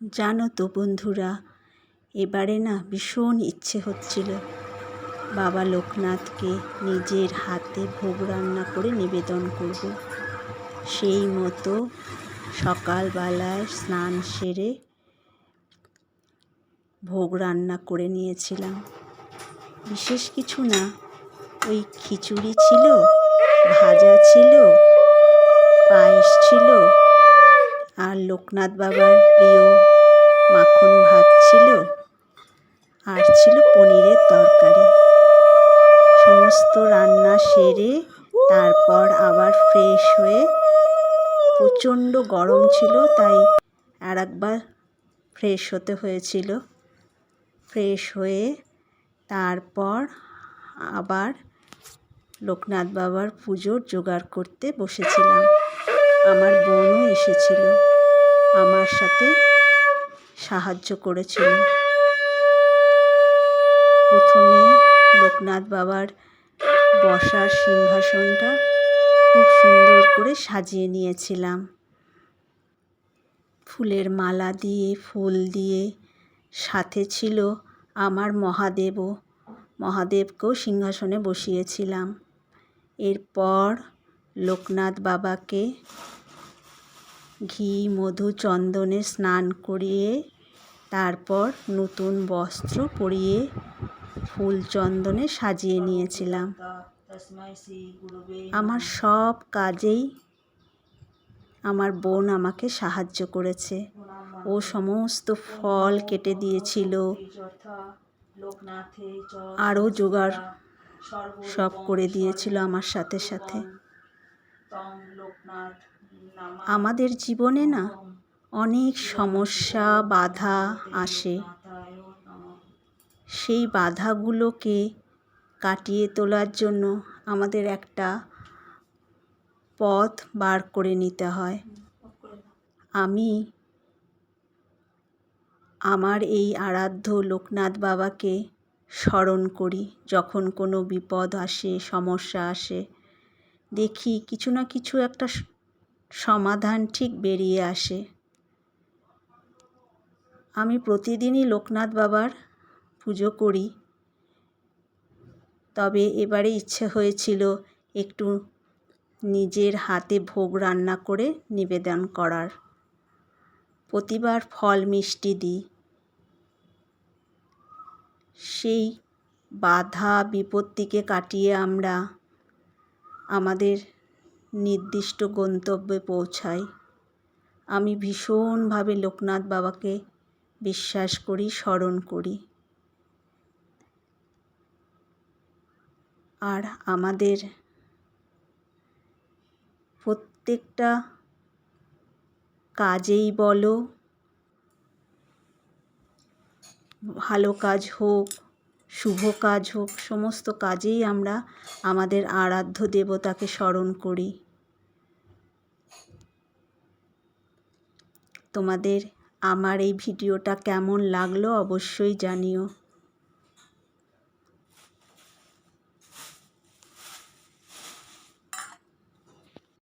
জানো তো বন্ধুরা, এবারে না ভীষণ ইচ্ছে হচ্ছিল বাবা লোকনাথকে নিজের হাতে ভোগ রান্না করে নিবেদন করব। সেই মতো সকালবেলায় স্নান সেরে ভোগ রান্না করে নিয়েছিলাম। বিশেষ কিছু না, ওই খিচুড়ি ছিল, ভাজা ছিল, পায়েস ছিল, আর লোকনাথ বাবার প্রিয় মাখন ভাত ছিল আর ছিল পনিরের তরকারি। সমস্ত রান্না সেরে তারপর আবার ফ্রেশ হয়ে প্রচণ্ড গরম ছিল, তাই আর একবার ফ্রেশ হতে হয়েছিল। ফ্রেশ হয়ে তারপর আবার লোকনাথ বাবার পুজোর জোগাড় করতে বসেছিলাম। আমার বোনও এসেছিল। আমার সাথে সাহায্য করেছিল প্রথমে লোকনাথ বাবার বসার সিংহাসনটা খুব সুন্দর করে সাজিয়ে নিয়েছিলাম। ফুলের মালা দিয়ে, ফুল দিয়ে। সাথে ছিল আমার মহাদেবও। মহাদেবকেও সিংহাসনে বসিয়েছিলাম। এরপর লোকনাথ বাবাকে ঘি, মধু চন্দনে স্নান করিয়ে, তারপর নতুন বস্ত্র পরিয়ে ফুল চন্দনে সাজিয়ে নিয়েছিলাম। আমার সব কাজেই আমার বোন আমাকে সাহায্য করেছে। ও সমস্ত ফল কেটে দিয়েছিল। আরও জোগাড় সব করে দিয়েছিল আমার সাথে সাথে। আমাদের জীবনে না অনেক সমস্যা, বাধা আসে। সেই বাধাগুলোকে কাটিয়ে তোলার জন্য আমাদের একটা পথ বার করে নিতে হয়। আমি আমার এই আরাধ্য লোকনাথ বাবাকে স্মরণ করি, যখন কোনো বিপদ আসে, সমস্যা আসে। দেখি কিছু না কিছু একটা সমাধান ঠিক বেরিয়ে আসে। আমি প্রতিদিনই লোকনাথ বাবার পুজো করি। তবে এবারে ইচ্ছে হয়েছিল একটু নিজের হাতে ভোগ রান্না করে নিবেদন করার। প্রতিবার ফল মিষ্টি দিই। সেই বাধা বিপত্তিকে কাটিয়ে আমরা আমাদের নির্দিষ্ট গন্তব্যে পৌঁছাই। আমি ভীষণভাবে লোকনাথ বাবাকে বিশ্বাস করি, স্মরণ করি। আর আমাদের প্রত্যেকটা কাজেই বলো, ভালো কাজ হোক শুভ কাজ হোক, সমস্ত কাজেই আমরা আমাদের আরাধ্য দেবতাকে স্মরণ করি। তোমাদের আমার এই ভিডিওটা কেমন লাগল অবশ্যই জানিও।